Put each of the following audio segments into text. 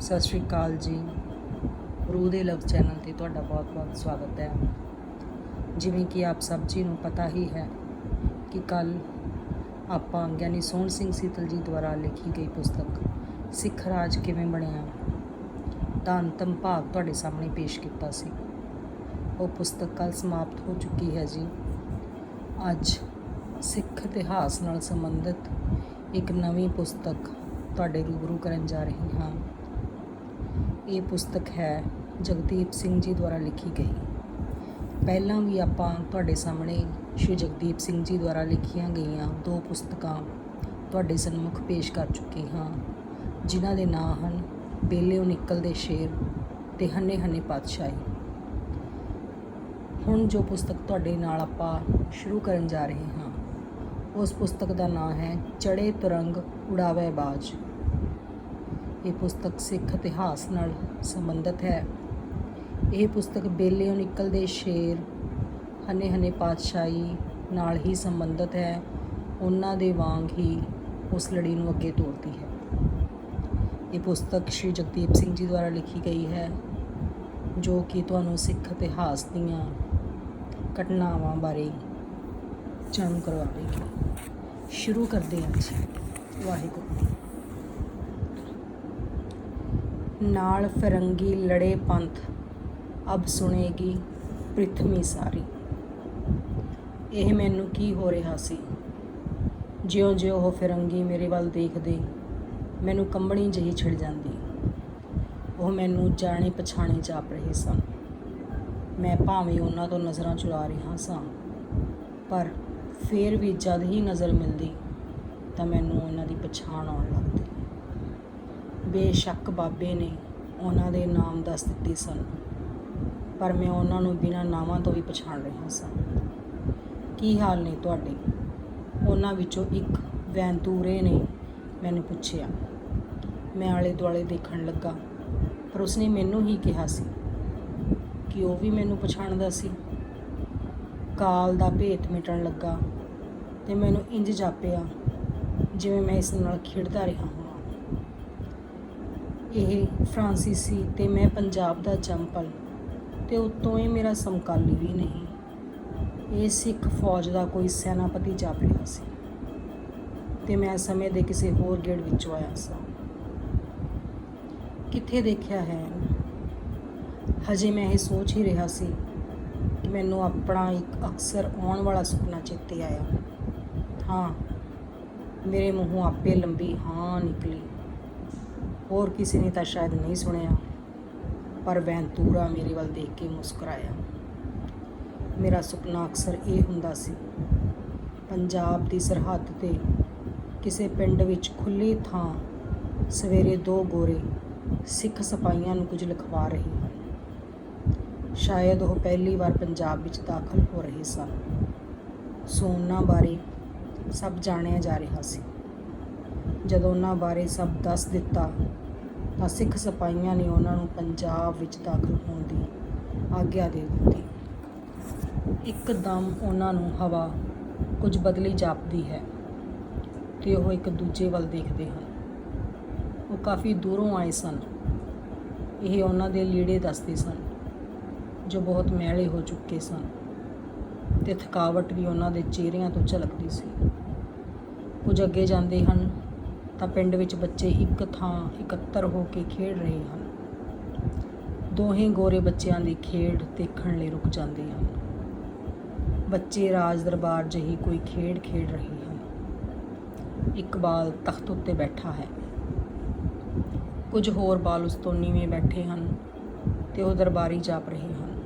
ਸਤਿ ਸ਼੍ਰੀ ਅਕਾਲ ਜੀ। ਰੂਹ ਦੇ ਲਵ ਚੈਨਲ ਤੇ ਤੁਹਾਡਾ ਬਹੁਤ-ਬਹੁਤ ਸਵਾਗਤ ਹੈ। ਜਿਵੇਂ ਕਿ ਆਪ ਸਭ ਜੀ ਨੂੰ ਪਤਾ ਹੀ ਹੈ ਕਿ ਕੱਲ ਆਪਾਂ ਗਿਆਨੀ ਸੋਹਣ ਸਿੰਘ ਸੀਤਲ ਜੀ ਦੁਆਰਾ ਲਿਖੀ ਗਈ ਪੁਸਤਕ, ਸਿੱਖ ਰਾਜ ਕਿਵੇਂ ਬਣਿਆ? ਦਾ ਅੰਤਮ ਭਾਗ ਤੁਹਾਡੇ ਸਾਹਮਣੇ ਪੇਸ਼ ਕੀਤਾ ਸੀ। ਉਹ ਪੁਸਤਕ ਕੱਲ ਸਮਾਪਤ ਹੋ ਚੁੱਕੀ ਹੈ ਜੀ। ਅੱਜ ਸਿੱਖ ਇਤਿਹਾਸ ਨਾਲ ਸੰਬੰਧਿਤ ਇੱਕ ਨਵੀਂ ਪੁਸਤਕ ਤੁਹਾਡੇ ਰੂਬਰੂ ਕਰਨ ਜਾ ਰਹੀ ਹਾਂ। ਇਹ ਪੁਸਤਕ ਹੈ ਜਗਦੀਪ ਸਿੰਘ ਜੀ ਦੁਆਰਾ ਲਿਖੀ ਗਈ। ਪਹਿਲਾਂ ਵੀ ਆਪਾਂ ਤੁਹਾਡੇ ਸਾਹਮਣੇ ਸ਼੍ਰੀ ਜਗਦੀਪ ਸਿੰਘ ਜੀ ਦੁਆਰਾ ਲਿਖੀਆਂ ਗਈਆਂ ਦੋ ਪੁਸਤਕਾਂ ਤੁਹਾਡੇ ਸਨਮੁਖ ਪੇਸ਼ ਕਰ ਚੁੱਕੀ ਹਾਂ, ਜਿਨ੍ਹਾਂ ਦੇ ਨਾਂ ਹਨ ਬੇਲਿਓ ਨਿਕਲਦੇ ਸ਼ੇਰ ਤੇ ਹੰਨੇ ਹੰਨੇ ਪਾਤਸ਼ਾਹੀ। ਹੁਣ ਜੋ ਪੁਸਤਕ ਤੁਹਾਡੇ ਨਾਲ ਆਪਾਂ ਸ਼ੁਰੂ ਕਰਨ ਜਾ ਰਹੇ ਹਾਂ, ਉਸ ਪੁਸਤਕ ਦਾ ਨਾਮ ਹੈ ਚੜੇ ਤੁਰੰਗ ਉਡਾਵੇ ਬਾਜ। ਇਹ ਪੁਸਤਕ ਸਿੱਖ ਇਤਿਹਾਸ ਨਾਲ ਸੰਬੰਧਿਤ ਹੈ। ਇਹ ਪੁਸਤਕ ਬੇਲਿਓਂ ਨਿਕਲਦੇ ਸ਼ੇਰ ਹਨੇ ਹਨੇ ਪਾਤਸ਼ਾਹੀ ਨਾਲ ਹੀ ਸੰਬੰਧਿਤ ਹੈ। ਉਹਨਾਂ ਦੇ ਵਾਂਗ ਹੀ ਉਸ ਲੜੀ ਨੂੰ ਅੱਗੇ ਤੋਰਦੀ ਹੈ। ਇਹ ਪੁਸਤਕ ਸ਼੍ਰੀ ਜਗਦੀਪ ਸਿੰਘ ਜੀ ਦੁਆਰਾ ਲਿਖੀ ਗਈ ਹੈ, ਜੋ ਕਿ ਤੁਹਾਨੂੰ ਸਿੱਖ ਇਤਿਹਾਸ ਦੀਆਂ ਘਟਨਾਵਾਂ ਬਾਰੇ ਜਾਣੂ ਕਰਵਾਵੇਗੀ। ਸ਼ੁਰੂ ਕਰਦੇ ਹਾਂ ਜੀ। ਵਾਹਿਗੁਰੂ। ਨਾਲ ਫਿਰੰਗੀ ਲੜੇ ਪੰਥ। ਅਬ ਸੁਣੇਗੀ ਪ੍ਰਿਥਵੀ ਸਾਰੀ। ਇਹ ਮੈਨੂੰ ਕੀ ਹੋ ਰਿਹਾ ਸੀ? ਜਿਉਂ-ਜਿਉਂ ਉਹ ਫਿਰੰਗੀ ਮੇਰੇ ਵੱਲ ਦੇਖਦੇ, ਮੈਨੂੰ ਕੰਬਣੀ ਜਿਹੀ ਛਿੜ ਜਾਂਦੀ। ਉਹ ਮੈਨੂੰ ਜਾਣੇ ਪਛਾਣੇ ਜਾਪ ਰਹੇ ਸਨ। ਮੈਂ ਭਾਵੇਂ ਉਹਨਾਂ ਤੋਂ ਨਜ਼ਰਾਂ ਚੁਰਾ ਰਿਹਾ ਸਾਂ, ਪਰ ਫੇਰ ਵੀ ਜਦ ਹੀ ਨਜ਼ਰ ਮਿਲਦੀ ਤਾਂ ਮੈਨੂੰ ਉਹਨਾਂ ਦੀ ਪਛਾਣ ਆਉਣ ਲੱਗਦੀ। ਬੇਸ਼ੱਕ ਬਾਬੇ ਨੇ ਉਹਨਾਂ ਦੇ ਨਾਮ ਦੱਸ ਦਿੱਤੇ ਸਨ, ਪਰ ਮੈਂ ਉਹਨਾਂ ਨੂੰ ਬਿਨਾਂ ਨਾਵਾਂ ਤੋਂ ਵੀ ਪਛਾਣ ਰਿਹਾ ਸਾਂ। ਕੀ ਹਾਲ ਨੇ ਤੁਹਾਡੇ? ਉਹਨਾਂ ਵਿੱਚੋਂ ਇੱਕ ਵੈਂਤੂਰੇ ਨੇ ਮੈਨੂੰ ਪੁੱਛਿਆ। ਮੈਂ ਆਲੇ ਦੁਆਲੇ ਦੇਖਣ ਲੱਗਾ, ਪਰ ਉਸਨੇ ਮੈਨੂੰ ਹੀ ਕਿਹਾ ਸੀ ਕਿ ਉਹ ਵੀ ਮੈਨੂੰ ਪਛਾਣਦਾ ਸੀ। ਕਾਲ ਦਾ ਭੇਤ ਮਿਟਣ ਲੱਗਾ ਤੇ ਮੈਨੂੰ ਇੰਜ ਜਾਪਿਆ ਜਿਵੇਂ ਮੈਂ ਇਸ ਨਾਲ ਖੇਡਦਾ ਰਿਹਾ ਹਾਂ। ਇਹ ਫਰਾਂਸੀਸੀ ਤੇ ਮੈਂ ਪੰਜਾਬ ਦਾ ਜੰਪਲ ਤੇ ਉਤੋਂ ਇਹ ਮੇਰਾ ਸਮਕਾਲੀ ਵੀ ਨਹੀਂ। ਇਹ ਸਿੱਖ ਫੌਜ ਦਾ ਕੋਈ ਸੈਨਾਪਤੀ ਜਾਪ ਰਿਹਾ ਸੀ ਤੇ ਮੈਂ ਸਮੇਂ ਦੇ ਕਿਸੇ ਹੋਰ ਗੇੜ ਵਿੱਚੋਂ ਆਇਆ ਸਾਂ। ਕਿੱਥੇ ਦੇਖਿਆ ਹੈ? ਹਜੇ ਮੈਂ ਇਹ ਸੋਚ ਹੀ ਰਿਹਾ ਸੀ ਕਿ ਮੈਨੂੰ ਆਪਣਾ ਇੱਕ ਅਕਸਰ ਆਉਣ ਵਾਲਾ ਸੁਪਨਾ ਚੇਤੇ ਆਇਆ। ਹਾਂ, ਮੇਰੇ ਮੂੰਹੋਂ ਆਪੇ ਲੰਬੀ ਹਾਂ ਨਿਕਲੀ। ਹੋਰ ਕਿਸੇ ਨੇ ਤਾਂ ਸ਼ਾਇਦ ਨਹੀਂ ਸੁਣਿਆ। ਪਰ ਵੈਂਤੂਰਾ ਮੇਰੇ ਵੱਲ ਦੇਖ ਕੇ ਮੁਸਕਰਾਇਆ। ਮੇਰਾ ਸੁਪਨਾ ਅਕਸਰ ਇਹ ਹੁੰਦਾ ਸੀ, ਪੰਜਾਬ ਦੀ ਸਰਹੱਦ ਤੇ ਕਿਸੇ ਪਿੰਡ ਵਿੱਚ ਖੁੱਲੀ ਥਾਂ ਸਵੇਰੇ ਦੋ ਗੋਰੇ ਸਿੱਖ ਸਿਪਾਹੀਆਂ ਨੂੰ ਕੁਝ ਲਿਖਵਾ ਰਹੇ ਹਨ। ਸ਼ਾਇਦ ਉਹ ਪਹਿਲੀ ਵਾਰ ਪੰਜਾਬ ਵਿੱਚ ਦਾਖਲ ਹੋ ਰਹੇ ਸਨ। ਸੋਨਾ ਬਾਰੇ ਸਭ ਜਾਣਿਆ ਜਾ ਰਿਹਾ ਸੀ। ਜਦੋਂ ਉਹਨਾਂ ਬਾਰੇ ਸਭ ਦੱਸ ਦਿੱਤਾ ਤਾਂ ਸਿੱਖ ਸਿਪਾਹੀਆਂ ਨੇ ਉਹਨਾਂ ਨੂੰ ਪੰਜਾਬ ਵਿੱਚ ਦਾਖਲ ਹੋਣ ਦੀ ਆਗਿਆ ਦੇ ਦਿੱਤੀ। ਇੱਕਦਮ ਉਹਨਾਂ ਨੂੰ ਹਵਾ ਕੁਝ ਬਦਲੀ ਜਾਪਦੀ ਹੈ ਤੇ ਉਹ ਇੱਕ ਦੂਜੇ ਵੱਲ ਦੇਖਦੇ ਹਨ। ਉਹ ਕਾਫੀ ਦੂਰੋਂ ਆਏ ਸਨ। ਇਹ ਉਹਨਾਂ ਦੇ ਲੀੜੇ ਦੱਸਦੇ ਸਨ, ਜੋ ਬਹੁਤ ਮੈਲੇ ਹੋ ਚੁੱਕੇ ਸਨ ਤੇ ਥਕਾਵਟ ਵੀ ਉਹਨਾਂ ਦੇ ਚਿਹਰਿਆਂ ਤੋਂ ਝਲਕਦੀ ਸੀ। ਕੁਝ ਅੱਗੇ ਜਾਂਦੇ ਹਨ ਤਾਂ ਪਿੰਡ ਵਿੱਚ ਬੱਚੇ ਇੱਕ ਥਾਂ ਇਕੱਤਰ ਹੋ ਕੇ ਖੇਡ ਰਹੇ ਹਨ। ਦੋਹੇ ਗੋਰੇ ਬੱਚਿਆਂ ਦੀ ਖੇਡ ਦੇਖਣ ਲਈ ਰੁਕ ਜਾਂਦੇ ਹਨ। ਬੱਚੇ ਰਾਜ ਦਰਬਾਰ ਜਿਹੀ ਕੋਈ ਖੇਡ ਖੇਡ ਰਹੇ ਹਨ। ਇੱਕ ਬਾਲ ਤਖਤ ਉੱਤੇ ਬੈਠਾ ਹੈ। ਕੁਝ ਹੋਰ ਬਾਲ ਉਸ ਤੋਂ ਨੀਵੇਂ ਬੈਠੇ ਹਨ ਤੇ ਉਹ ਦਰਬਾਰੀ ਜਾਪ ਰਹੇ ਹਨ।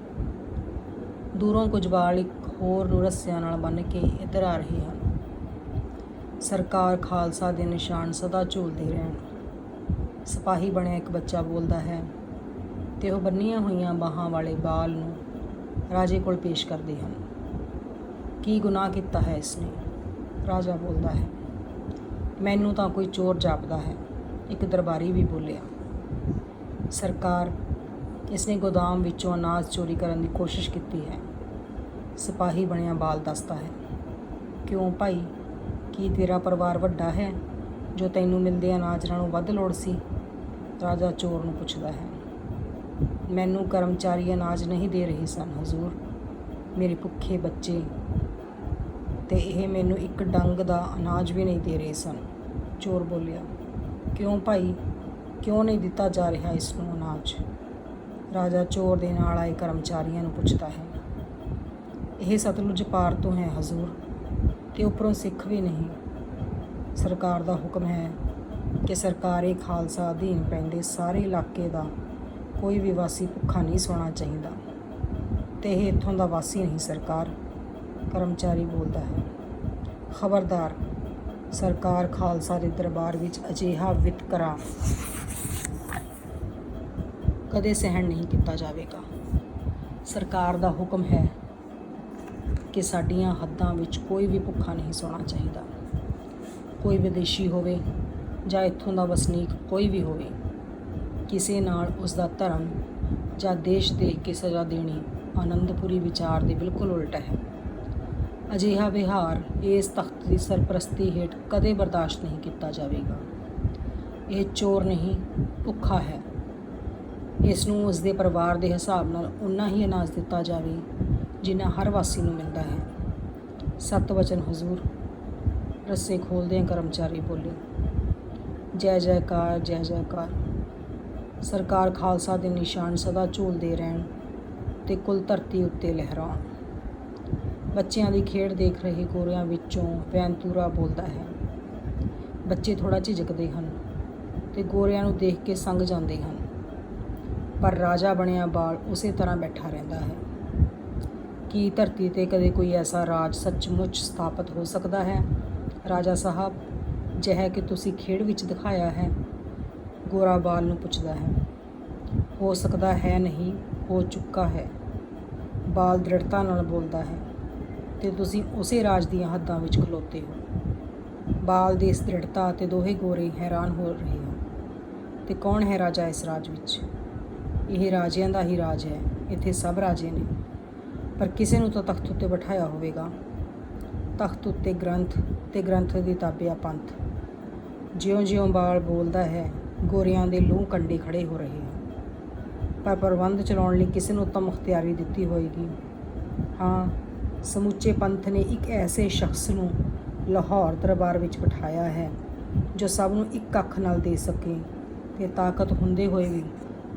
ਦੂਰੋਂ ਕੁਝ ਬਾਲ ਇੱਕ ਹੋਰ ਨੂੰ ਰੱਸਿਆਂ ਨਾਲ ਬੰਨ੍ਹ ਕੇ ਇੱਧਰ ਆ ਰਹੇ ਹਨ। ਸਰਕਾਰ ਖਾਲਸਾ ਦੇ ਨਿਸ਼ਾਨ ਸਦਾ ਝੂਲਦੇ ਰਹਿਣ। ਸਿਪਾਹੀ ਬਣਿਆ ਇੱਕ ਬੱਚਾ ਬੋਲਦਾ ਹੈ ਤੇ ਉਹ ਬੰਨੀਆਂ ਹੋਈਆਂ ਬਾਹਾਂ ਵਾਲੇ ਬਾਲ ਨੂੰ ਰਾਜੇ ਕੋਲ ਪੇਸ਼ ਕਰਦੇ ਹਨ। ਕੀ ਗੁਨਾਹ ਕੀਤਾ ਹੈ ਇਸਨੇ ਰਾਜਾ ਬੋਲਦਾ ਹੈ, ਮੈਨੂੰ ਤਾਂ ਕੋਈ ਚੋਰ ਜਾਪਦਾ ਹੈ। ਇੱਕ ਦਰਬਾਰੀ ਵੀ ਬੋਲਿਆ, ਸਰਕਾਰ ਇਸਨੇ ਗੋਦਾਮ ਵਿੱਚੋਂ ਅਨਾਜ ਚੋਰੀ ਕਰਨ ਦੀ ਕੋਸ਼ਿਸ਼ ਕੀਤੀ ਹੈ। ਸਿਪਾਹੀ ਬਣਿਆ ਬਾਲ ਦੱਸਦਾ ਹੈ, ਕਿਉਂ ਭਾਈ? ਕੀ ਤੇਰਾ ਪਰਿਵਾਰ ਵੱਡਾ ਹੈ, ਜੋ ਤੈਨੂੰ ਮਿਲਦੇ ਅਨਾਜ ਨਾਲੋਂ ਵੱਧ ਲੋੜ ਸੀ, ਰਾਜਾ ਚੋਰ ਨੂੰ ਪੁੱਛਦਾ ਹੈ। ਮੈਨੂੰ ਕਰਮਚਾਰੀ ਅਨਾਜ ਨਹੀਂ ਦੇ ਰਹੇ ਸਨ, ਹਜ਼ੂਰ। ਮੇਰੇ ਭੁੱਖੇ ਬੱਚੇ ਤੇ ਇਹ ਮੈਨੂੰ ਇੱਕ ਡੰਗ ਦਾ ਅਨਾਜ ਵੀ ਨਹੀਂ ਦੇ ਰਹੇ ਸਨ। ਚੋਰ ਬੋਲਿਆ, ਕਿਉਂ ਭਾਈ? ਕਿਉਂ ਨਹੀਂ ਦਿੱਤਾ ਜਾ ਰਿਹਾ ਇਸ ਨੂੰ ਅਨਾਜ? ਰਾਜਾ ਚੋਰ ਦੇ ਨਾਲ ਆਏ ਕਰਮਚਾਰੀਆਂ ਨੂੰ ਪੁੱਛਦਾ ਹੈ, ਇਹ ਸਤਲੁਜ ਪਾਰ ਤੋਂ ਹੈ, ਹਜ਼ੂਰ। ਤੇ ਉੱਪਰੋਂ ਸਿੱਖ ਵੀ ਨਹੀਂ। ਸਰਕਾਰ ਦਾ ਹੁਕਮ ਹੈ ਕਿ ਸਰਕਾਰੀ ਖਾਲਸਾ ਅਧੀਨ ਪੈਂਦੇ ਸਾਰੇ ਇਲਾਕੇ ਦਾ ਕੋਈ ਵੀ ਵਾਸੀ ਭੁੱਖਾ ਨਹੀਂ ਸੌਣਾ ਚਾਹੀਦਾ। ਤੇ ਇਹ ਇੱਥੋਂ ਦਾ ਵਾਸੀ ਨਹੀਂ, ਸਰਕਾਰ, ਕਰਮਚਾਰੀ ਬੋਲਦਾ ਹੈ। ਖਬਰਦਾਰ, ਸਰਕਾਰ ਖਾਲਸਾ ਦੇ ਦਰਬਾਰ ਵਿੱਚ ਅਜਿਹਾ ਵਿਤਕਰਾ ਕਦੇ ਸਹਿਣ ਨਹੀਂ ਕੀਤਾ ਜਾਵੇਗਾ। ਸਰਕਾਰ ਦਾ ਹੁਕਮ ਹੈ ਕਿ ਸਾਡੀਆਂ ਹੱਦਾਂ ਵਿੱਚ ਕੋਈ ਵੀ ਭੁੱਖਾ ਨਹੀਂ ਸੌਣਾ ਚਾਹੀਦਾ। ਕੋਈ ਵਿਦੇਸ਼ੀ ਹੋਵੇ ਜਾਂ ਇੱਥੋਂ ਦਾ ਵਸਨੀਕ ਕੋਈ ਵੀ ਹੋਵੇ, ਕਿਸੇ ਨਾਲ ਉਸ ਦਾ ਧਰਮ ਜਾਂ ਦੇਸ਼ ਦੇਖ ਕੇ ਸਜ਼ਾ ਦੇਣੀ ਆਨੰਦਪੁਰੀ ਵਿਚਾਰ ਦੇ ਬਿਲਕੁਲ ਉਲਟ ਹੈ। ਅਜਿਹਾ ਵਿਹਾਰ ਇਸ ਤਖਤ ਦੀ ਸਰਪ੍ਰਸਤੀ ਹੇਠ ਕਦੇ ਬਰਦਾਸ਼ਤ ਨਹੀਂ ਕੀਤਾ ਜਾਵੇਗਾ। ਇਹ ਚੋਰ ਨਹੀਂ, ਭੁੱਖਾ ਹੈ। ਇਸ ਨੂੰ ਉਸ ਦੇ ਪਰਿਵਾਰ ਦੇ ਹਿਸਾਬ ਨਾਲ ਉਨਾ ਹੀ ਅਨਾਜ ਦਿੱਤਾ ਜਾਵੇ ਜਿੰਨਾ ਹਰ ਵਾਸੀ ਨੂੰ ਮਿਲਦਾ ਹੈ। ਸਤ ਵਚਨ, ਹਜ਼ੂਰ। ਰੱਸੇ ਖੋਲਦੇ ਕਰਮਚਾਰੀ ਬੋਲੇ, ਜੈ ਜੈਕਾਰ ਜੈ ਜੈਕਾਰ। ਸਰਕਾਰ ਖਾਲਸਾ ਦੇ ਨਿਸ਼ਾਨ ਸਦਾ ਝੂਲਦੇ ਰਹਿਣ ਤੇ ਕੁੱਲ ਧਰਤੀ ਉੱਤੇ ਲਹਿਰਾਉਣ। ਬੱਚਿਆਂ ਦੀ ਖੇਡ ਦੇਖ ਰਹੇ ਗੋਰਿਆਂ ਵਿੱਚੋਂ ਵੈਂਤੂਰਾ ਬੋਲਦਾ ਹੈ। ਬੱਚੇ ਥੋੜਾ ਝਿਜਕਦੇ ਹਨ ਤੇ ਗੋਰਿਆਂ ਨੂੰ ਦੇਖ ਕੇ ਸੰਗ ਜਾਂਦੇ ਹਨ। ਪਰ ਰਾਜਾ ਬਣਿਆ ਬਾਲ ਉਸੇ ਤਰ੍ਹਾਂ ਬੈਠਾ ਰਹਿੰਦਾ ਹੈ। ਕੀ ਧਰਤੀ ਤੇ ਕਦੇ ਕੋਈ ਐਸਾ ਰਾਜ ਸੱਚਮੁੱਚ ਸਥਾਪਿਤ ਹੋ ਸਕਦਾ ਹੈ। ਰਾਜਾ ਸਾਹਿਬ, ਜਿਹ ਕਿ ਤੁਸੀਂ ਖੇਡ ਵਿੱਚ ਦਿਖਾਇਆ ਹੈ, ਗੋਰਾ ਬਾਲ ਨੂੰ ਪੁੱਛਦਾ ਹੈ। ਹੋ ਸਕਦਾ ਹੈ ਨਹੀਂ, ਹੋ ਚੁੱਕਾ ਹੈ। ਬਾਲ ਦ੍ਰਿੜਤਾ ਨਾਲ ਬੋਲਦਾ ਹੈ, ਤੇ ਤੁਸੀਂ ਉਸੇ ਰਾਜ ਦੀਆਂ ਹੱਦਾਂ ਵਿੱਚ ਖਲੋਤੇ ਹੋ। ਬਾਲ ਦੀ ਇਸ ਦ੍ਰਿੜਤਾ ਤੇ ਦੋਹੇ ਗੋਰੇ ਹੈਰਾਨ ਹੋ ਰਹੇ ਹਨ ਤੇ ਕੌਣ ਹੈ ਰਾਜਾ ਇਸ ਰਾਜ ਵਿੱਚ? ਇਹ ਰਾਜਿਆਂ ਦਾ ਹੀ ਰਾਜ ਹੈ, ਇੱਥੇ ਸਭ ਰਾਜੇ ਨੇ। ਪਰ ਕਿਸੇ ਨੂੰ ਤਾਂ ਤਖਤ ਉੱਤੇ ਬਿਠਾਇਆ ਹੋਵੇਗਾ। ਤਖਤ ਉੱਤੇ ਗ੍ਰੰਥ ਤੇ ਗ੍ਰੰਥ ਦੀ ਤਾਬਿਆ ਪੰਥ। ਜਿਉਂ-ਜਿਉਂ ਬਾਲ ਬੋਲਦਾ ਹੈ, ਗੋਰਿਆਂ ਦੇ ਲੂਹ ਕੰਡੇ ਖੜੇ ਹੋ ਰਹੇ ਹਨ। ਪਰ ਪ੍ਰਬੰਧ ਚਲਾਉਣ ਲਈ ਕਿਸੇ ਨੂੰ ਤਾਂ ਮੁਖਤਿਆਰੀ ਦਿੱਤੀ ਹੋਏਗੀ। ਹਾਂ, ਸਮੁੱਚੇ ਪੰਥ ਨੇ ਇੱਕ ਐਸੇ ਸ਼ਖਸ ਨੂੰ ਲਾਹੌਰ ਦਰਬਾਰ ਵਿੱਚ ਬਿਠਾਇਆ ਹੈ, ਜੋ ਸਭ ਨੂੰ ਇੱਕ ਅੱਖ ਨਾਲ ਦੇ ਸਕੇ ਤੇ ਤਾਕਤ ਹੁੰਦੇ ਹੋਏ ਵੀ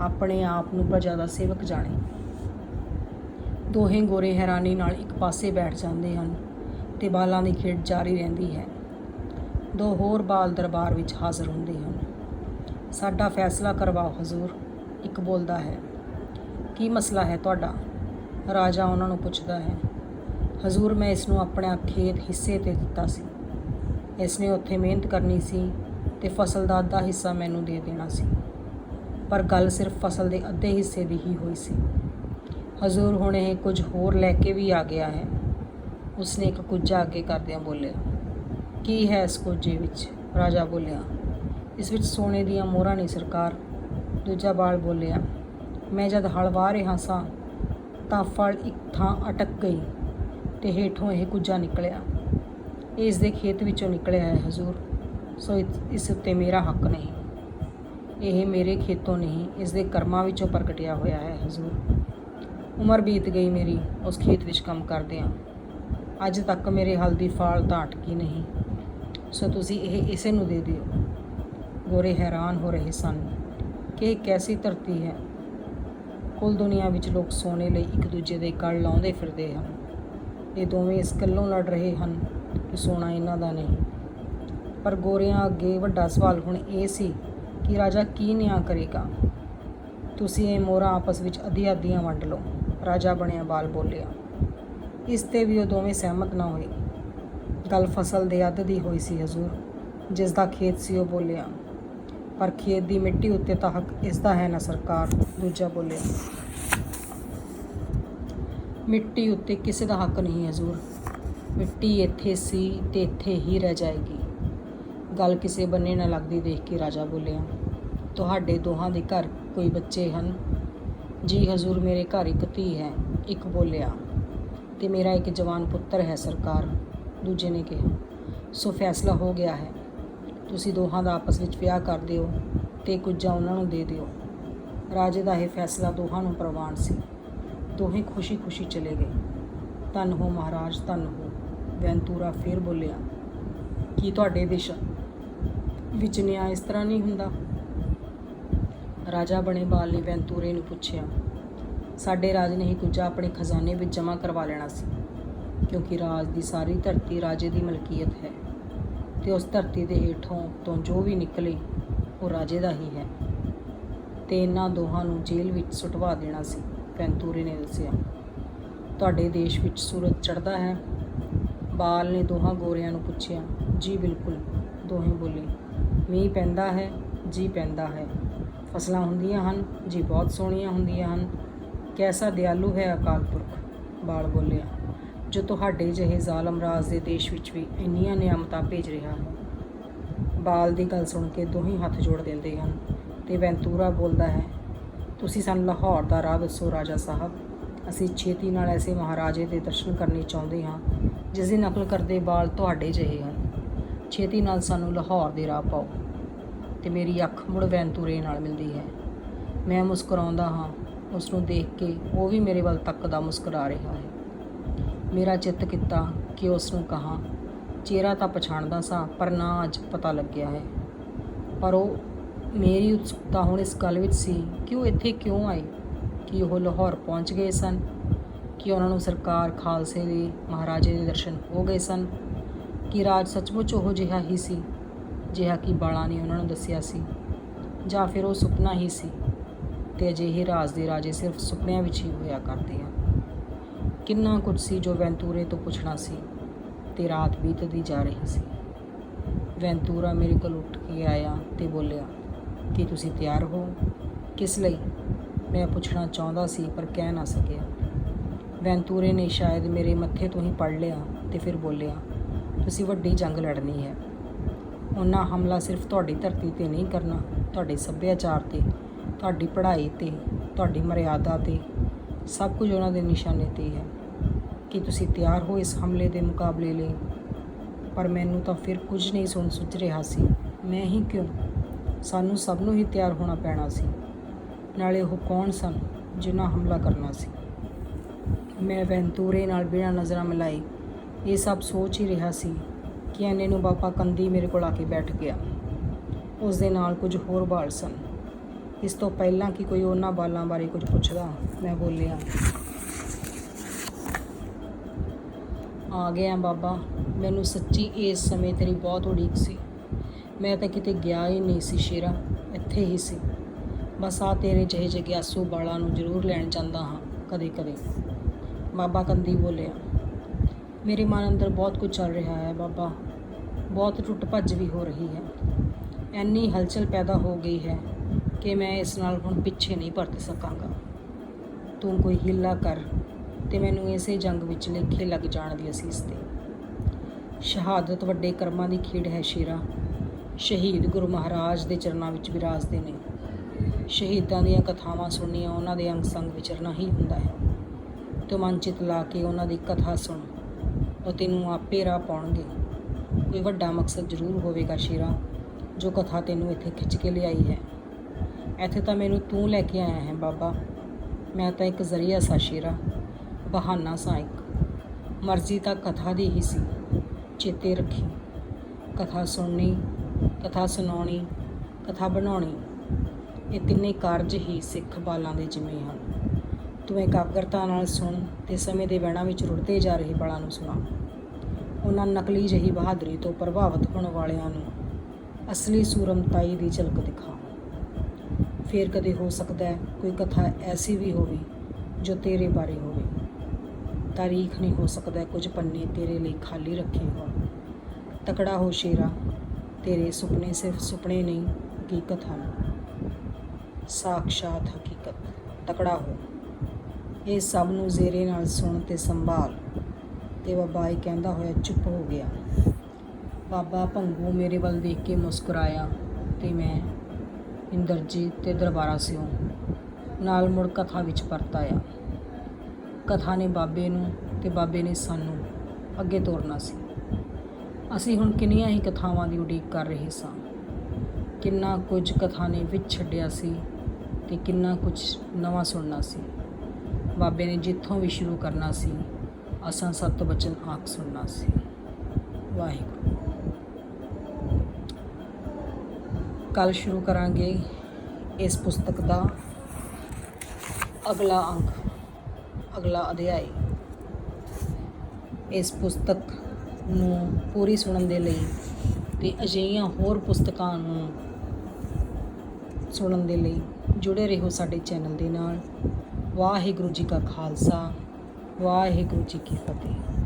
ਆਪਣੇ ਆਪ ਨੂੰ ਪ੍ਰਜਾ ਦਾ ਸੇਵਕ ਜਾਣੇ। ਦੋਹੇ ਗੋਰੇ ਹੈਰਾਨੀ ਨਾਲ ਇੱਕ ਪਾਸੇ ਬੈਠ ਜਾਂਦੇ ਹਨ ਤੇ ਬਾਲਾਂ ਦੀ ਖੇਡ ਜਾਰੀ ਰਹਿੰਦੀ ਹੈ। ਦੋ ਹੋਰ ਬਾਲ ਦਰਬਾਰ ਵਿੱਚ ਹਾਜ਼ਰ ਹੁੰਦੇ ਹਨ। ਸਾਡਾ ਫੈਸਲਾ ਕਰਵਾਓ, ਹਜ਼ੂਰ, ਇੱਕ ਬੋਲਦਾ ਹੈ। ਕੀ ਮਸਲਾ ਹੈ ਤੁਹਾਡਾ? ਰਾਜਾ ਉਹਨਾਂ ਨੂੰ ਪੁੱਛਦਾ ਹੈ। ਹਜ਼ੂਰ, ਮੈਂ ਇਸ ਨੂੰ ਆਪਣੇ ਖੇਤ ਹਿੱਸੇ ਤੇ ਦਿੱਤਾ ਸੀ। ਇਸ ਨੇ ਉੱਥੇ ਮਿਹਨਤ ਕਰਨੀ ਸੀ ਤੇ ਫਸਲ ਦਾ ਅੱਧਾ ਹਿੱਸਾ ਮੈਨੂੰ ਦੇ ਦੇਣਾ ਸੀ। ਪਰ ਗੱਲ ਸਿਰਫ ਫਸਲ ਦੇ ਅੱਧੇ ਹਿੱਸੇ ਦੀ ਹੀ ਹੋਈ ਸੀ। ਹਜ਼ੂਰ ਹੁਣ ਇਹ ਕੁਝ ਹੋਰ ਲੈ ਕੇ ਵੀ ਆ ਗਿਆ ਹੈ। ਉਸਨੇ ਇੱਕ ਕੁੱਜਾ ਅੱਗੇ ਕਰਦਿਆਂ ਬੋਲਿਆ, ਕੀ ਹੈ ਇਸ ਕੁੱਜੇ ਵਿੱਚ? ਰਾਜਾ ਬੋਲਿਆ, ਇਸ ਵਿੱਚ ਸੋਨੇ ਦੀਆਂ ਮੋਹਰਾਂ ਨੇ ਸਰਕਾਰ। ਦੂਜਾ ਬਾਲ ਬੋਲਿਆ, ਮੈਂ ਜਦ ਹਲਵਾ ਰਿਹਾ ਸਾਂ, ਤਾਂ ਫਲ ਇੱਕ ਥਾਂ ਅਟਕ ਗਈ ਤੇ ਹੇਠੋਂ ਇਹ ਕੁੱਜਾ ਨਿਕਲਿਆ। ਇਹ ਇਸ ਦੇ ਖੇਤ ਵਿੱਚੋਂ ਨਿਕਲਿਆ ਹੈ ਹਜ਼ੂਰ, ਸੋ ਇਸ- ਇਸ ਉੱਤੇ ਮੇਰਾ ਹੱਕ ਨਹੀਂ। ਇਹ ਮੇਰੇ ਖੇਤੋਂ ਨਹੀਂ, ਇਸ ਦੇ ਕਰਮਾਂ ਵਿੱਚੋਂ ਪ੍ਰਗਟਿਆ ਹੋਇਆ ਹੈ ਹਜ਼ੂਰ। ਉਮਰ ਬੀਤ ਗਈ ਮੇਰੀ, ਉਸ ਖੇਤ ਵਿੱਚ ਕੰਮ ਕਰਦਿਆਂ। ਅੱਜ ਤੱਕ ਮੇਰੇ ਹਲ ਦੀ ਫਾਲ ਤਾਂ ਅਟਕੀ ਨਹੀਂ। ਸੋ ਤੁਸੀਂ ਇਹ ਇਸੇ ਨੂੰ ਦੇ ਦਿਓ। ਗੋਰੇ ਹੈਰਾਨ ਹੋ ਰਹੇ ਸਨ ਕਿ ਇਹ ਕੈਸੀ ਧਰਤੀ ਹੈ। ਕੁੱਲ ਦੁਨੀਆ ਵਿੱਚ ਲੋਕ ਸੋਨੇ ਲਈ ਇੱਕ ਦੂਜੇ ਦੇ ਗਲ ਲਾਉਂਦੇ ਫਿਰਦੇ ਹਨ। ਇਹ ਦੋਵੇਂ ਇਸ ਗੱਲੋਂ ਲੜ ਰਹੇ ਹਨ ਕਿ ਸੋਨਾ ਇਹਨਾਂ ਦਾ ਨਹੀਂ। ਪਰ ਗੋਰਿਆਂ ਅੱਗੇ ਵੱਡਾ ਸਵਾਲ ਹੁਣ ਇਹ ਸੀ ਕਿ ਰਾਜਾ ਕੀ ਨਿਆਂ ਕਰੇਗਾ? ਤੁਸੀਂ ਇਹ ਮੋਹਰਾਂ ਆਪਸ ਵਿੱਚ ਅੱਧੀਆਂ ਅੱਧੀਆਂ ਵੰਡ ਲਓ। ਰਾਜਾ ਬਣਿਆ, ਬਾਲ ਬੋਲਿਆ। ਇਸ ਤੇ ਵੀ ਉਹ ਦੋਵੇਂ ਸਹਿਮਤ ਨਾ ਹੋਏ। ਗੱਲ ਫਸਲ ਦੇ ਅੱਧ ਦੀ ਹੋਈ ਸੀ ਹਜ਼ੂਰ, ਜਿਸ ਦਾ ਖੇਤ ਸੀ ਉਹ ਬੋਲਿਆ। ਪਰ ਖੇਤ ਦੀ ਮਿੱਟੀ ਉੱਤੇ ਤਾਂ ਹੱਕ ਇਸ ਦਾ ਹੈ ਨਾ ਸਰਕਾਰ, ਦੂਜਾ ਬੋਲਿਆ। ਮਿੱਟੀ ਉੱਤੇ ਕਿਸੇ ਦਾ ਹੱਕ ਨਹੀਂ ਹਜ਼ੂਰ। ਮਿੱਟੀ ਇੱਥੇ ਸੀ ਤੇ ਇੱਥੇ ਹੀ ਰਹਿ ਜਾਏਗੀ। ਗੱਲ ਕਿਸੇ ਬੰਨੇ ਨਾ ਲੱਗਦੀ ਦੇਖ ਕੇ ਰਾਜਾ ਬੋਲਿਆ, ਤੁਹਾਡੇ ਦੋਹਾਂ ਦੇ ਘਰ ਕੋਈ ਬੱਚੇ ਹਨ? ਜੀ ਹਜ਼ੂਰ, ਮੇਰੇ ਘਰ ਇੱਕ ਧੀ ਹੈ, ਇੱਕ ਬੋਲਿਆ, ਤੇ ਮੇਰਾ ਇੱਕ ਜਵਾਨ ਪੁੱਤਰ ਹੈ ਸਰਕਾਰ, ਦੂਜੇ ਨੇ ਕਿਹਾ। ਸੋ ਫੈਸਲਾ ਹੋ ਗਿਆ ਹੈ। ਤੁਸੀਂ ਦੋਹਾਂ ਦਾ ਆਪਸ ਵਿੱਚ ਵਿਆਹ ਕਰ ਦਿਓ ਤੇ ਕੁਝਾ ਉਹਨਾਂ ਨੂੰ ਦੇ ਦਿਓ। ਰਾਜੇ ਦਾ ਇਹ ਫੈਸਲਾ ਦੋਹਾਂ ਨੂੰ ਪ੍ਰਵਾਨ ਸੀ। ਦੋਹੇ ਖੁਸ਼ੀ-ਖੁਸ਼ੀ ਚਲੇ ਗਏ। ਧੰਨ ਹੋ ਮਹਾਰਾਜ, ਧੰਨ ਹੋ, ਵੈਂਤੂਰਾ ਫਿਰ ਬੋਲਿਆ। ਕੀ ਤੁਹਾਡੇ ਦੇਸ਼ ਵਿੱਚ ਨਿਆਂ ਇਸ ਤਰ੍ਹਾਂ ਨਹੀਂ ਹੁੰਦਾ? ਰਾਜਾ ਬਣੇ ਬਾਲ ਨੇ ਬੈਂਤੂਰੇ ਨੂੰ ਪੁੱਛਿਆ, ਸਾਡੇ ਰਾਜ ਨੇ ਹੀ ਕੁਝ ਆਪਣੇ ਖਜ਼ਾਨੇ ਵਿੱਚ ਜਮ੍ਹਾਂ ਕਰਵਾ ਲੈਣਾ ਸੀ, ਕਿਉਂਕਿ ਰਾਜ ਦੀ ਸਾਰੀ ਧਰਤੀ ਰਾਜੇ ਦੀ ਮਲਕੀਅਤ ਹੈ ਤੇ ਉਸ ਧਰਤੀ ਦੇ ਹੇਠੋਂ ਤੋਂ ਜੋ ਵੀ ਨਿਕਲੇ, ਉਹ ਰਾਜੇ ਦਾ ਹੀ ਹੈ। ਤੇ ਇਹਨਾਂ ਦੋਹਾਂ ਨੂੰ ਜੇਲ੍ਹ ਵਿੱਚ ਸੁਟਵਾ ਦੇਣਾ ਸੀ, ਵੈਂਤੂਰੇ ਨੇ ਦੱਸਿਆ। ਤੁਹਾਡੇ ਦੇਸ਼ ਵਿੱਚ ਸੂਰਜ ਚੜ੍ਹਦਾ ਹੈ? ਬਾਲ ਨੇ ਦੋਹਾਂ ਗੋਰਿਆਂ ਨੂੰ ਪੁੱਛਿਆ। ਜੀ, ਬਿਲਕੁਲ, ਦੋਹੇ ਬੋਲੇ। ਮੀਂਹ ਪੈਂਦਾ ਹੈ, ਜੀ ਪੈਂਦਾ ਹੈ। ਫਸਲਾਂ ਹੁੰਦੀਆਂ ਹਨ, ਜੀ ਬਹੁਤ ਸੋਹਣੀਆਂ ਹੁੰਦੀਆਂ ਹਨ। ਕੈਸਾ ਦਿਆਲੂ ਹੈ ਅਕਾਲ ਪੁਰਖ, ਬਾਲ ਬੋਲਿਆ। ਜੋ ਤੁਹਾਡੇ ਜਿਹੇ ਜ਼ਾਲਮ ਰਾਜ ਦੇ ਦੇਸ਼ ਵਿੱਚ ਵੀ ਇੰਨੀਆਂ ਨਿਆਮਤਾਂ ਭੇਜ ਰਿਹਾ ਹੈ। ਬਾਲ ਦੀ ਗੱਲ ਸੁਣ ਕੇ ਦੋਹੀਂ ਹੱਥ ਜੋੜ ਦਿੰਦੇ ਹਨ ਤੇ ਵੈਂਤੂਰਾ ਬੋਲਦਾ ਹੈ, ਤੁਸੀਂ ਸਾਨੂੰ ਲਾਹੌਰ ਦਾ ਰਾਹ ਦੱਸੋ ਰਾਜਾ ਸਾਹਿਬ। ਅਸੀਂ ਛੇਤੀ ਨਾਲ ਐਸੇ ਮਹਾਰਾਜੇ ਦੇ ਦਰਸ਼ਨ ਕਰਨੇ ਚਾਹੁੰਦੇ ਹਾਂ, ਜਿਸ ਦੀ ਨਕਲ ਕਰਦੇ ਬਾਲ ਤੁਹਾਡੇ ਜਿਹੇ ਹਨ। ਛੇਤੀ ਨਾਲ ਸਾਨੂੰ ਲਾਹੌਰ ਦੇ ਰਾਹ ਪਾਓ। ਤੇ ਮੇਰੀ ਅੱਖ ਮੁੜ ਵੈਂਤੂਰੇ ਨਾਲ ਮਿਲਦੀ ਹੈ। ਮੈਂ ਮੁਸਕਰਾਉਂਦਾ ਹਾਂ। ਉਸ ਨੂੰ ਦੇਖ ਕੇ ਉਹ ਵੀ ਮੇਰੇ ਵੱਲ ਤੱਕਦਾ ਮੁਸਕਰਾ ਰਿਹਾ ਹੈ। ਮੇਰਾ ਚਿੱਤ ਕੀਤਾ ਕਿ ਉਸ ਨੂੰ ਕਹਾ, ਚਿਹਰਾ ਤਾਂ ਪਛਾਣਦਾ ਸਾਂ, ਪਰ ਨਾ ਅੱਜ ਪਤਾ ਲੱਗਿਆ ਹੈ। ਪਰ ਉਹ ਮੇਰੀ ਉਤਸੁਕਤਾ ਹੁਣ ਇਸ ਗੱਲ ਵਿੱਚ ਸੀ ਕਿ ਉਹ ਇੱਥੇ ਕਿਉਂ ਆਏ? ਕਿ ਉਹ ਲਾਹੌਰ ਪਹੁੰਚ ਗਏ ਸਨ? ਕਿ ਉਹਨਾਂ ਨੂੰ ਸਰਕਾਰ ਖਾਲਸੇ ਦੇ ਮਹਾਰਾਜੇ ਦੇ ਦਰਸ਼ਨ ਹੋ ਗਏ ਸਨ? ਕਿ ਰਾਜ ਸੱਚਮੁੱਚ ਉਹ ਜਿਹਾ ਹੀ ਸੀ? ਜਿਹਾ ਕਿ ਬਾਲਾ ਨੇ ਉਹਨਾਂ ਨੂੰ ਦੱਸਿਆ ਸੀ, ਜਾਂ ਫਿਰ ਉਹ ਸੁਪਨਾ ਹੀ ਸੀ ਤੇ ਅਜਿਹੇ ਰਾਜ ਦੇ ਰਾਜੇ ਸਿਰਫ ਸੁਪਨਿਆਂ ਵਿੱਚ ਹੀ ਹੋਇਆ ਕਰਦੇ ਹਨ ਕਿੰਨਾ ਕੁਝ ਸੀ ਜੋ ਵੈਂਤੂਰੇ ਤੋਂ ਪੁੱਛਣਾ ਸੀ ਤੇ ਰਾਤ ਬੀਤਦੀ ਜਾ ਰਹੀ ਸੀ। ਵੈਂਤੂਰਾ ਮੇਰੇ ਕੋਲ ਉੱਠ ਕੇ ਆਇਆ ਤੇ ਬੋਲਿਆ, ਕਿ ਤੁਸੀਂ ਤਿਆਰ ਹੋ? ਕਿਸ ਲਈ? ਮੈਂ ਪੁੱਛਣਾ ਚਾਹੁੰਦਾ ਸੀ ਪਰ ਕਹਿ ਨਾ ਸਕਿਆ। ਵੈਂਤੂਰੇ ਨੇ ਸ਼ਾਇਦ ਮੇਰੇ ਮੱਥੇ ਤੋਂ ਹੀ ਪੜ ਲਿਆ ਤੇ ਫਿਰ ਬੋਲਿਆ, ਤੁਸੀਂ ਵੱਡੀ ਜੰਗ ਲੜਨੀ ਹੈ। ਉਹਨਾਂ ਹਮਲਾ ਸਿਰਫ ਤੁਹਾਡੀ ਧਰਤੀ ਤੇ ਨਹੀਂ ਕਰਨਾ, ਤੁਹਾਡੇ ਸੱਭਿਆਚਾਰ ਤੇ, ਤੁਹਾਡੀ ਪੜ੍ਹਾਈ ਤੇ, ਤੁਹਾਡੀ ਮਰਿਆਦਾ ਤੇ, ਸਭ ਕੁਝ ਉਹਨਾਂ ਦੇ ਨਿਸ਼ਾਨੇ ਤੇ ਹੈ। ਕਿ ਤੁਸੀਂ ਤਿਆਰ ਹੋ ਇਸ ਹਮਲੇ ਦੇ ਮੁਕਾਬਲੇ ਲਈ? ਪਰ ਮੈਨੂੰ ਤਾਂ ਫਿਰ ਕੁਝ ਨਹੀਂ ਸੁਣ ਸੁੱਝ ਰਿਹਾ ਸੀ। ਮੈਂ ਹੀ ਕਿਉਂ? ਸਾਨੂੰ ਸਭ ਨੂੰ ਹੀ ਤਿਆਰ ਹੋਣਾ ਪੈਣਾ ਸੀ। ਨਾਲੇ ਉਹ ਕੌਣ ਸਨ ਜਿਨ੍ਹਾਂ ਹਮਲਾ ਕਰਨਾ ਸੀ? ਮੈਂ ਵੈਂਤੂਰੇ ਨਾਲ ਬਿਨਾਂ ਨਜ਼ਰਾਂ ਮਿਲਾਈ ਇਹ ਸਭ ਸੋਚ ਹੀ ਰਿਹਾ ਸੀ ਕਿ ਐਨੇ ਨੂੰ ਬਾਪਾ ਕੰਦੀ ਮੇਰੇ ਕੋਲ ਆ ਕੇ ਬੈਠ ਗਿਆ। ਉਸ ਦੇ ਨਾਲ ਕੁਝ ਹੋਰ ਬਾਲ ਸਨ। ਇਸ ਤੋਂ ਪਹਿਲਾਂ ਕਿ ਕੋਈ ਉਹਨਾਂ ਬਾਲਾਂ ਬਾਰੇ ਕੁਝ ਪੁੱਛਦਾ, ਮੈਂ ਬੋਲਿਆ, ਆ ਗਿਆ ਬਾਬਾ, ਮੈਨੂੰ ਸੱਚੀ ਇਸ ਸਮੇਂ ਤੇਰੀ ਬਹੁਤ ਉਡੀਕ ਸੀ। ਮੈਂ ਤਾਂ ਕਿਤੇ ਗਿਆ ਹੀ ਨਹੀਂ ਸੀ ਸ਼ੇਰਾ, ਇੱਥੇ ਹੀ ਸੀ। ਬਸ ਆ ਤੇਰੇ ਜਿਹੇ ਜਗਿਆਸੂ ਬਾਲਾਂ ਨੂੰ ਜ਼ਰੂਰ ਲੈਣ ਜਾਂਦਾ ਹਾਂ ਕਦੇ ਕਦੇ ਬਾਬਾ ਕੰਦੀ ਬੋਲਿਆ, ਮੇਰੇ ਮਨ ਅੰਦਰ ਬਹੁਤ ਕੁਝ ਚੱਲ ਰਿਹਾ ਹੈ ਬਾਬਾ। ਬਹੁਤ ਟੁੱਟ ਭੱਜ ਵੀ ਹੋ ਰਹੀ ਹੈ। ਐਨੀ ਹਲਚਲ ਪੈਦਾ ਹੋ ਗਈ ਹੈ ਕਿ ਮੈਂ ਇਸ ਨਾਲ ਹੁਣ ਪਿੱਛੇ ਨਹੀਂ ਪਰਤ ਸਕਾਂਗਾ। ਤੂੰ ਕੋਈ ਹਿੱਲਾ ਕਰ ਤੇ ਮੈਨੂੰ ਇਸੇ ਜੰਗ ਵਿੱਚ ਲੇਖੇ ਲੱਗ ਜਾਣ ਦੀ ਅਸੀਸ ਦੇ। ਸ਼ਹਾਦਤ ਵੱਡੇ ਕਰਮਾਂ ਦੀ ਖੇਡ ਹੈ ਸ਼ੇਰਾ। ਸ਼ਹੀਦ ਗੁਰੂ ਮਹਾਰਾਜ ਦੇ ਚਰਨਾਂ ਵਿੱਚ ਵਿਰਾਜਦੇ ਨੇ। ਸ਼ਹੀਦਾਂ ਦੀਆਂ ਕਥਾਵਾਂ ਸੁਣਨੀਆਂ ਉਹਨਾਂ ਦੇ ਅੰਗ ਸੰਗ ਵਿਚਰਨਾ ਹੀ ਹੁੰਦਾ ਹੈ। ਤੂੰ ਮਨ ਚਿਤ ਲਾ ਕੇ ਉਹਨਾਂ ਦੀ ਕਥਾ ਸੁਣ। ਉਹ ਤੈਨੂੰ ਆਪੇ ਰਾਹ ਪਾਉਣਗੇ। ਕੋਈ ਵੱਡਾ ਮਕਸਦ ਜ਼ਰੂਰ ਹੋਵੇਗਾ ਸ਼ੇਰਾ, ਜੋ ਕਥਾ ਤੈਨੂੰ ਇੱਥੇ ਖਿੱਚ ਕੇ ਲਿਆਈ ਹੈ। ਇੱਥੇ ਤਾਂ ਮੈਨੂੰ ਤੂੰ ਲੈ ਕੇ ਆਇਆ ਹੈ ਬਾਬਾ। ਮੈਂ ਤਾਂ ਇੱਕ ਜ਼ਰੀਆ ਸਾ ਸ਼ੇਰਾ, ਬਹਾਨਾ ਸਾਂ ਇੱਕ। ਮਰਜ਼ੀ ਤਾਂ ਕਥਾ ਦੀ ਹੀ ਸੀ, ਚੇਤੇ ਰੱਖੀ। ਕਥਾ ਸੁਣਨੀ, ਕਥਾ ਸੁਣਾਉਣੀ, ਕਥਾ ਬਣਾਉਣੀ, ਇਹ ਤਿੰਨੇ ਕਾਰਜ ਹੀ ਸਿੱਖ ਬਾਲਾਂ ਦੇ ਜਿਵੇਂ ਹਨ। ਤੂੰ ਇਕਾਗਰਤਾ ਨਾਲ ਸੁਣ, ਤੇ ਸਮੇਂ ਦੇ ਵਹਿਣਾ ਵਿੱਚ ਰੁੜਦੇ ਜਾ ਰਹੇ ਬਾਲਾਂ ਨੂੰ ਸੁਣਾ। ਉਹਨਾਂ ਨਕਲੀ ਜਹੀ ਬਹਾਦਰੀ ਤੋਂ ਪ੍ਰਭਾਵਿਤ ਹੋਣ ਵਾਲਿਆਂ ਨੂੰ ਅਸਲੀ ਸੂਰਮਤਾਈ ਦੀ ਝਲਕ ਦਿਖਾ ਫੇਰ ਕਦੇ ਹੋ ਸਕਦਾ ਹੈ ਕੋਈ ਕਥਾ ਐਸੀ ਵੀ ਹੋਵੇ ਜੋ ਤੇਰੇ ਬਾਰੇ ਹੋਵੇ। ਤਾਰੀਖ ਨਹੀਂ ਹੋ ਸਕਦਾ ਕੁਝ ਪੰਨੇ ਤੇਰੇ ਲਈ ਖਾਲੀ ਰੱਖੇ ਹੋਣ। ਤਕੜਾ ਹੋ ਸ਼ੇਰਾ, ਤੇਰੇ ਸੁਪਨੇ ਸਿਰਫ ਸੁਪਨੇ ਨਹੀਂ, ਹਕੀਕਤ ਹਨ। ਸਾਖਸ਼ਾਤ ਹਕੀਕਤ, ਤਕੜਾ ਹੋ। ਇਹ ਸਭ ਨੂੰ ਜ਼ੇਰੇ ਨਾਲ ਸੁਣ ਤੇ ਸੰਭਾਲ। ਤੇ ਬਾਬਾ ਇਹ ਕਹਿੰਦਾ ਹੋਇਆ, ਚੁੱਪ ਹੋ ਗਿਆ। ਬਾਬਾ ਭੰਗੂ ਮੇਰੇ ਵੱਲ ਦੇਖ ਕੇ ਮੁਸਕਰਾਇਆ ਤੇ ਮੈਂ ਇੰਦਰਜੀਤ ਤੇ ਦਰਬਾਰਾ ਸਿਓ ਨਾਲ ਮੁੜ ਕਥਾ ਵਿੱਚ ਪਰਤ ਆਇਆ। ਕਥਾ ਨੇ ਬਾਬੇ ਨੂੰ ਤੇ ਬਾਬੇ ਨੇ ਸਾਨੂੰ ਅੱਗੇ ਤੋਰਨਾ ਸੀ। ਅਸੀਂ ਹੁਣ ਕਿੰਨੀਆਂ ਹੀ ਕਥਾਵਾਂ ਦੀ ਉਡੀਕ ਕਰ ਰਹੇ ਸਾਂ। ਕਿੰਨਾ ਕੁਝ ਕਥਾ ਨੇ ਵਿੱਚ ਛੱਡਿਆ ਸੀ ਤੇ ਕਿੰਨਾ ਕੁਝ ਨਵਾਂ ਸੁਣਨਾ ਸੀ। ਬਾਬੇ ਨੇ ਜਿੱਥੋਂ ਵੀ ਸ਼ੁਰੂ ਕਰਨਾ ਸੀ ਅਸਾਂ ਸਤ ਬਚਨ ਆਖ ਸੁਣਨਾ ਸੀ। ਵਾਹਿਗੁਰੂ। ਕੱਲ ਸ਼ੁਰੂ ਕਰਾਂਗੇ ਇਸ ਪੁਸਤਕ ਦਾ ਅਗਲਾ ਅੰਕ, ਅਗਲਾ ਅਧਿਆਇ। ਇਸ ਪੁਸਤਕ ਨੂੰ ਪੂਰੀ ਸੁਣਨ ਦੇ ਲਈ ਤੇ ਅਜਿਹੀਆਂ ਹੋਰ ਪੁਸਤਕਾਂ ਨੂੰ ਸੁਣਨ ਦੇ ਲਈ ਜੁੜੇ ਰਹੋ ਸਾਡੇ ਚੈਨਲ ਦੇ ਨਾਲ। ਵਾਹਿਗੁਰੂ ਜੀ ਕਾ ਖਾਲਸਾ। ਵਾਹਿਗੁਰੂ ਜੀ ਕੀ ਫਤਿਹ।